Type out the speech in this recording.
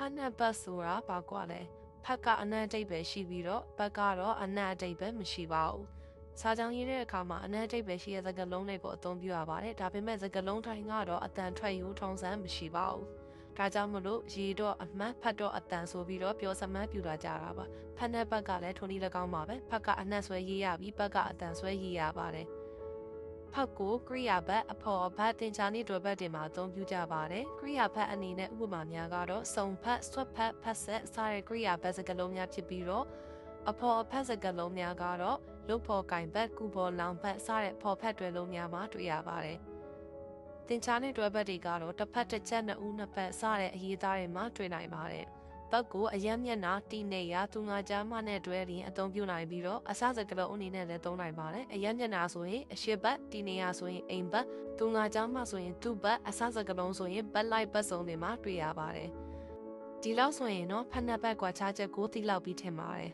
ဖတ်နဲ့ပတ်ဆိုတာဘာကွာလဲဖတ်ကအနံ့အတိတ်ပဲရှိပြီးတော့ဘတ်ကတော့အနံ့အတိတ်ပဲမရှိပါဘူးစာကြောင်းရေးတဲ့အခါမှာအနံ့အတိတ်ပဲရှိတဲ့စကားလုံးတွေကိုအသုံးပြုရပါတယ်ဒါပေမဲ့စကားလုံးတိုင်းကတော့အတန်ထွက်ယူထုံးစံမရှိပါဘူးဒါကြောင့်မလို့ရေတော့အမှတ်ဖတ်တော့အတန်ဆိုပြီးတော့ပြောစမှတ်ပြူလာကြတာပါဖတ်နဲ့ဘတ်ကလည်းထုံးနည်း၎င်းပါပဲဖတ်ကအနံ့ဆွဲရေးရပြီးဘတ်ကအတန်ဆွဲရေးရပါတယ် ဖတ်ကိုကရိယာဘတ်အဖော်ဘတ်တင်ချာနေတွေ့ဘတ်တင်မှာအသုံးပြုကြပါတယ်ကရိယာဘတ်အနေနဲ့ဥပမာများကတော့စုံဖတ်ဆွတ်ဖတ်ဖတ်ဆက်စတဲ့ကရိယာဘတ်စကားလုံးများဖြစ်ပြီးတော့အဖော်ဖတ်စကားလုံးများကတော့လုတ်ဖော်ကင်ဘတ်ကူဘော်လောင်ဘတ်စတဲ့ဖော်ဖတ်တွေလုံးများမှာတွေ့ရပါတယ်တင်ချာနေတွေ့ဘတ်တွေကတော့တစ်ဖက်တစ်ချက်နှစ်ဦးနှစ်ဖက်စတဲ့အရေးသားတွေမှာတွေ့နိုင်ပါတယ် ဘတ်ကိုအယမ်းမျက်နှာတီနေရသူငါကြားမနဲ့တွဲရင်အသုံးပြုနိုင်ပြီးတော့အစစကလုံးအနေနဲ့လည်းသုံးနိုင်ပါတယ်အယမ်းမျက်နှာဆိုရင်အရှိဘတ်တီနေရဆိုရင်အိမ်ဘတ်သူငါကြားမဆိုရင်သူ့ဘတ်အစစကလုံးဆိုရင်ဘတ်လိုက်ဘတ်စုံတွေမှာတွေ့ရပါတယ်ဒီလောက်ဆိုရင်တော့ဖက်နက်ဘတ်ကွာခြားချက်ကိုသိလောက်ပြီးထင်ပါတယ်